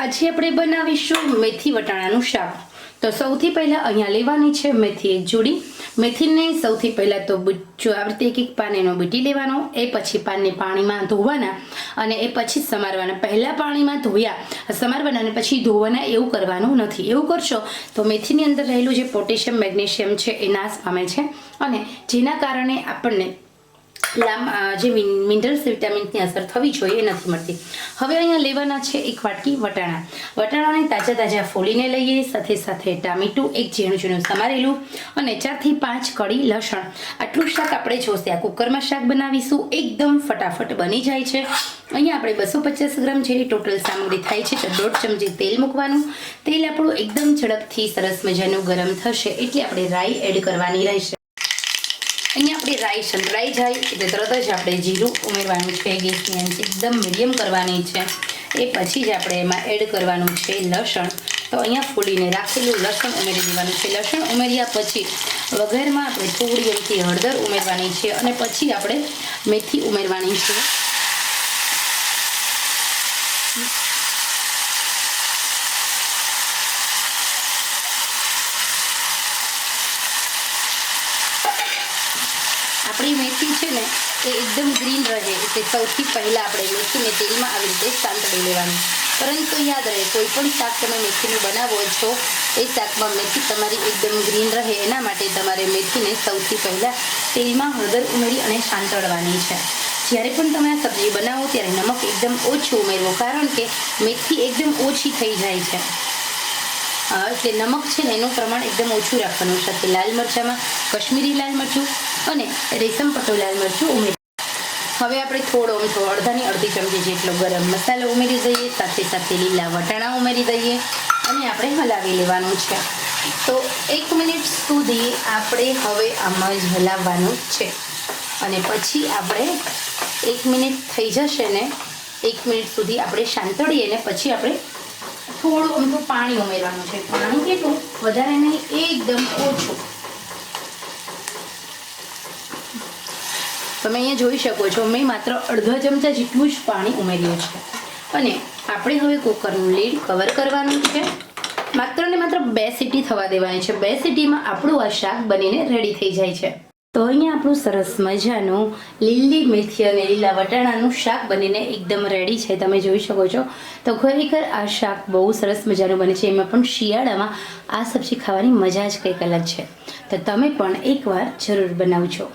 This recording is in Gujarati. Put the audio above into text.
આજે આપણે બનાવીશું મેથી વટાણાનું શાક. તો સૌથી પહેલાં અહીંયા લેવાની છે મેથી એક જોડી. મેથીને સૌથી પહેલાં તો જો આવી રીતે એક એક પાન એનો બીટી લેવાનો, એ પછી પાનને પાણીમાં ધોવાના અને એ પછી સમારવાના. પહેલાં પાણીમાં ધોયા, સમારવાના અને પછી ધોવાના એવું કરવાનું નથી. એવું કરશો તો મેથીની અંદર રહેલું જે પોટેશિયમ, મેગ્નેશિયમ છે એ નાશ પામે છે અને જેના કારણે આપણને જે મિનરલ્સ વિટામિન્સની અસર થવી જોઈએ નથી મળતી. હવે અહીંયા લેવાના છે એક વાટકી વટાણા. વટાણાને તાજા તાજા ફોલીને લઈએ, સાથે સાથે ટામેટું, એક ઝીણું ઝીણું સમારેલું અને ચારથી પાંચ કળી લસણ. આટલું શાક આપણે જોશે, આ કુકરમાં શાક બનાવીશું, એકદમ ફટાફટ બની જાય છે. અહીંયા આપણે બસો પચાસ ગ્રામ જેવી ટોટલ સામગ્રી થાય છે, તો દોઢ ચમચી તેલ મૂકવાનું. તેલ આપણું એકદમ ઝડપથી સરસ મજાનું ગરમ થશે, એટલે આપણે રાઈ એડ કરવાની રહેશે. આપણી રાઈ સંતળાઈ જાય એટલે તરત જ આપણે જીરું ઉમેરવાનું છે, ગેસની આંચ એકદમ મીડિયમ કરવાની છે. એ પછી જ આપણે એમાં એડ કરવાનું છે લસણ. તો અહીંયા ફૂલીને રાખેલું લસણ ઉમેરી દેવાનું છે. લસણ ઉમેર્યા પછી વઘારમાં આપણે થોડી એમથી હળદર ઉમેરવાની છે અને પછી આપણે મેથી ઉમેરવાની છે. આપણી મેથી છે ને, એ એકદમ ગ્રીન રહે. એટલે સૌથી પહેલાં આપણે મેથીને તેલમાં આવી રીતે સાંતળી લેવાની. પરંતુ યાદ રહે, કોઈ પણ શાક તમે મેથીનું બનાવો છો, એ શાકમાં મેથી તમારી એકદમ ગ્રીન રહે. એના માટે તમારે મેથીને સૌથી પહેલાં તેલમાં હળદર ઉમેરી અને સાંતળવાની છે. જ્યારે પણ તમે આ સબ્જી બનાવો, ત્યારે નમક એકદમ ઓછું ઉમેરવો, કારણ કે મેથી એકદમ ઓછી થઈ જાય છે. એટલે નમક છે ને એનું પ્રમાણ એકદમ ઓછું રાખવાનું સાથે લાલ મરચાંમાં, કશ્મીરી લાલ મરચું અને રેશમ પટ્ટો લાલ મરચું ઉમેરી. હવે આપણે થોડો અમથો અડધાની અડધી ચમચી જેટલો ગરમ મસાલો ઉમેરી દઈએ, સાથે સાથે લીલા વટાણા ઉમેરી દઈએ અને આપણે હલાવી લેવાનું છે. તો એક મિનિટ સુધી આપણે હવે આમાં જ હલાવવાનું છે. અને પછી આપણે એક મિનિટ થઈ જશે ને, એક મિનિટ સુધી આપણે શાંતળીએ ને પછી આપણે થોડું અમથું પાણી ઉમેરવાનું છે. પાણી કેટલું? વધારે નહીં, એકદમ ઓછું. તમે અહીંયા જોઈ શકો છો, મેં માત્ર અડધા ચમચા જેટલું જ પાણી ઉમેર્યું છે. અને આપણે હવે કુકરનું લીડ કવર કરવાનું છે. માત્ર ને માત્ર બે સીટી થવા દેવાની છે. બે સીટીમાં આપણું આ શાક બનીને રેડી થઈ જાય છે. તો અહીંયા આપણું સરસ મજાનું લીલી મેથી અને લીલા વટાણાનું શાક બનીને એકદમ રેડી છે, તમે જોઈ શકો છો. તો ખરેખર આ શાક બહુ સરસ મજાનું બને છે. એમાં પણ શિયાળામાં આ સબ્જી ખાવાની મજા જ કંઈક અલગ છે. તો તમે પણ એકવાર જરૂર બનાવજો.